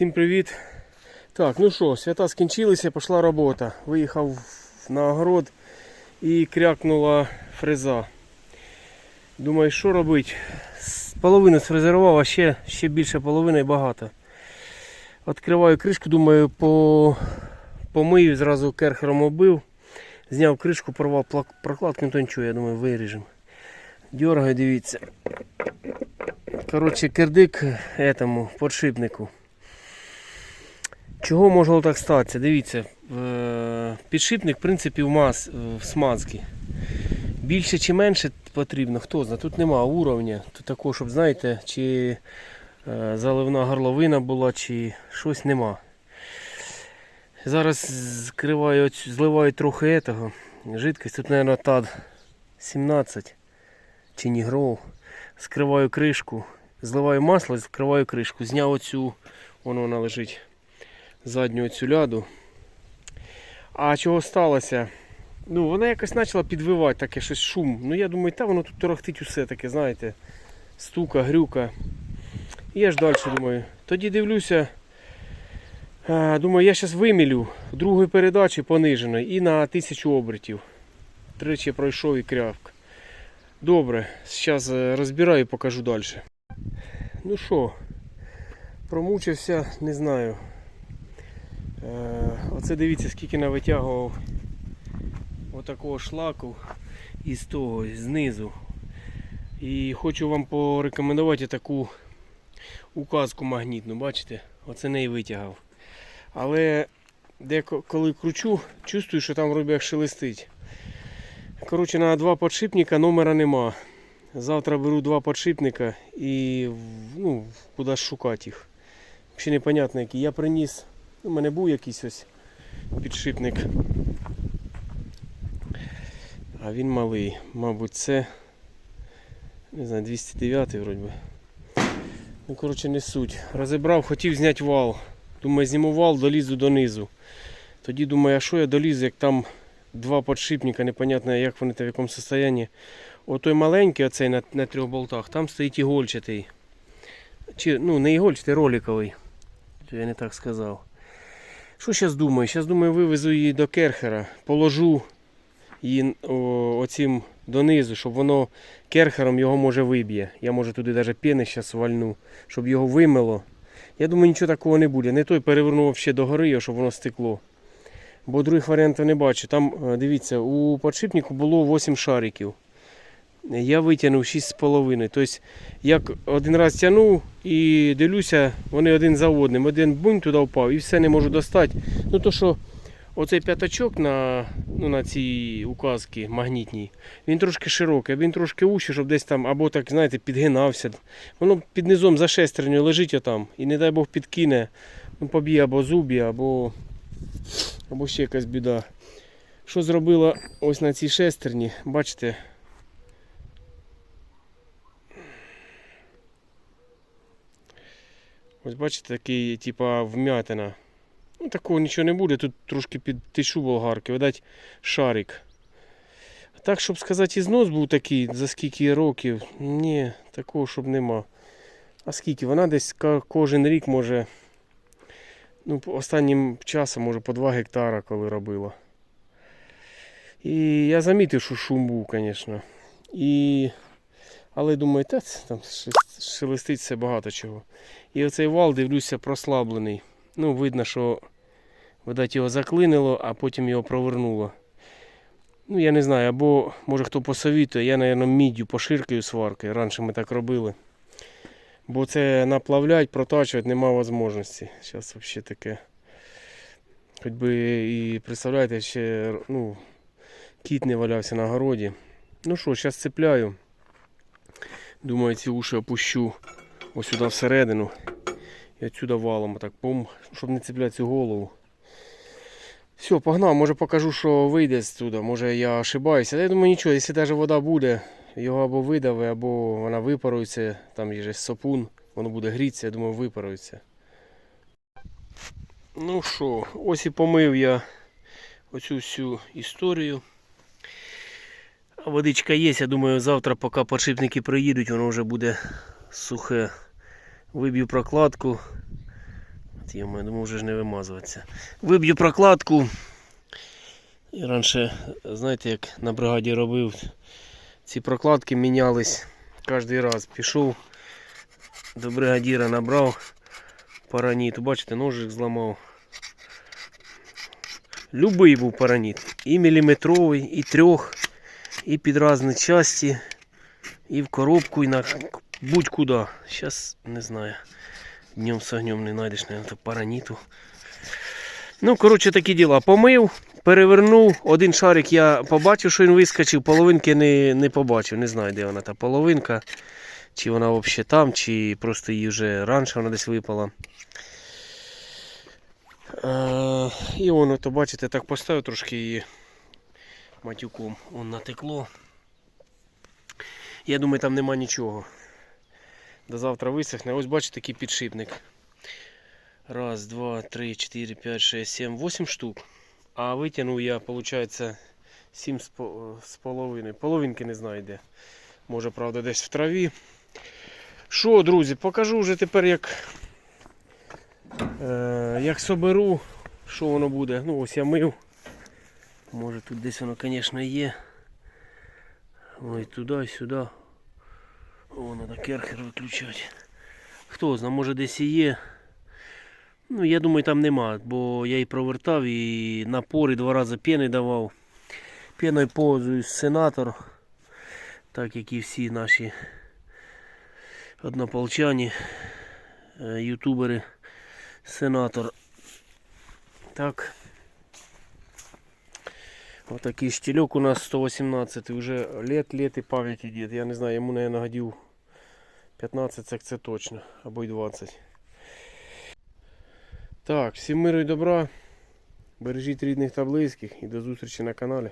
Всім привіт. Так, ну що, свята скінчилися, пішла робота. Виїхав на огород і крякнула фреза. Думаю, що робити? Половину сфрезерував, а ще, ще більше половини і багато. Відкриваю кришку, думаю, по... помию, зразу керхером оббив. Зняв кришку, порвав прокладку, ну то нічого, я думаю, виріжемо. Дергаю, дивіться. Коротше, кирдик этому подшипнику. Чого могло так статися? Дивіться, е, підшипник, в принципі, в, мас, в смазці. Більше чи менше потрібно, хто знає. Тут нема уровня. Тут такого, щоб знаєте, чи е, заливна горловина була, чи щось нема. Зараз зкриваю, оцю- зливаю трохи этого. Жидкость. Тут, мабуть, ТАД 17 чи Нігров. Скриваю кришку, зливаю масло, скриваю кришку. Зняв оцю, воно вона лежить задню оцю ляду. А чого сталося? Ну, вона якось почала підвивати таке щось шум. Ну я думаю, та воно тут торохтить усе таке, знаєте, стука, грюка. І я ж далі думаю. Тоді дивлюся. Думаю, я зараз вимілю другої передачі пониженої і на тисячу обертів. Тричі пройшов і крявк. Добре, зараз розбираю і покажу далі. Ну що, промучився, не знаю. Е, Оце дивіться, скільки навитягував отакого шлаку із того, знизу. І хочу вам порекомендувати таку указку магнітну, бачите? Оце неї витягав. Але де коли кручу, чувствую, що там вроді як шелестить. Коротше, на два подшипника номера нема. Завтра беру два подшипника і ну, куди шукати їх. Взагалі непонятно які. Я приніс, у мене був якийсь ось підшипник. А він малий. Мабуть, це не знаю, 209 вроді. Ну, коротше, не суть. Розібрав, хотів зняти вал. Думаю, зніму вал, долізу донизу. Тоді думаю, а що я долізу, як там два подшипника, непонятно як вони там в якому стані. Отой маленький, оцей на, на трьох болтах, там стоїть ігольчатий. Чи, ну, не ігольчатий, роликовий. Я не так сказав. Що зараз думаю? Зараз думаю, вивезу її до керхера, положу її оцім донизу, щоб воно керхером його може виб'є. Я може туди навіть піни зараз щоб його вимило. Я думаю, нічого такого не буде. Не той перевернув ще до гори, щоб воно стекло. Бо других варіантів не бачу. Там, е, дивіться, у подшипнику було 8 шариків. Я витягнув 6,5. Тобто, як один раз тягнув і дивлюся, вони один за одним. Один бунь туди впав і все не можу достати. Ну то що оцей п'ятачок на, ну, на цій указці магнітній, він трошки широкий, він трошки ущий, щоб десь там або так, знаєте, підгинався. Воно під низом за шестерню лежить отам. І не дай Бог підкине, ну, поб'є або зубі, або, або ще якась біда. Що зробила ось на цій шестерні, бачите, Ось бачите, такий, типа, вмятина. Ну, такого нічого не буде. Тут трошки під тишу болгарки, видать, шарик. Так, щоб сказати, і знос був такий, за скільки років. Ні, такого, щоб нема. А скільки? Вона десь кожен рік може. Ну, останнім часом, може, по 2 гектара, коли робила. І я замітив, що шум був, звісно. І... Але думаю, та там шес- шелестить все багато чого. І оцей вал, дивлюся, прослаблений. Ну, видно, що видать, його заклинило, а потім його провернуло. Ну, я не знаю, або може хто посовітує, я, мабуть, міддю поширкаю сваркою. Раніше ми так робили. Бо це наплавлять, протачувати нема можливості. Зараз взагалі таке. Хоч би і представляєте, ще ну, кіт не валявся на городі. Ну що, зараз цепляю. Думаю, ці уші опущу ось сюди всередину. І отсюда валом так пум, щоб не цепляти цю голову. Все, погнав, може покажу, що вийде з Може я ошибаюся. Я думаю, нічого, якщо навіть вода буде, його або видаве, або вона випарується, там є же сопун, воно буде грітися, я думаю, випарується. Ну що, ось і помив я оцю всю історію. Водичка є, я думаю, завтра, поки подшипники приїдуть, воно вже буде сухе. Виб'ю прокладку. Я думаю, вже ж не вимазуватися. Виб'ю прокладку. І раніше, знаєте, як на бригаді робив, ці прокладки мінялись кожен раз. Пішов до бригадіра, набрав параніту. Бачите, ножик зламав. Любий був параніт. І міліметровий, і трьох, і під різні часті, і в коробку, і на будь-куди. Зараз не знаю. Днем з огнем не знайдеш, наверное, параніту. Ну, коротше, такі діла. Помив, перевернув. Один шарик я побачив, що він вискочив, половинки не, не побачив. Не знаю, де вона та половинка. Чи вона взагалі там, чи просто її вже раніше вона десь випала. Е, і воно, то бачите, так поставив трошки її матюком. Он натекло. Я думаю, там нема нічого. До завтра висохне. Ось бачите такий підшипник. Раз, два, три, чотири, п'ять, шесть, сім, восемь штук. А витягнув я, виходить, сім з по- з половиною. Половинки не знаю де. Може, правда, десь в траві. Що, друзі, покажу вже тепер, як, е, як соберу, що воно буде. Ну, ось я мив. Може тут десь воно, звісно, є. Ой, туди, сюди. О, треба керхер виключати. Хто знає, може десь і є. Ну, я думаю, там нема, бо я і провертав, і напори два рази піни давав. Піною пользуюсь сенатор, так як і всі наші однополчані, е, ютубери, сенатор. Так. Отакий штільок у нас 118 вже лет, лет і пам'яті дід. Я не знаю, йому, наверное, нагадів 15 це, це точно, або й 20. Так, всім миру і добра. Бережіть рідних та близьких і до зустрічі на каналі.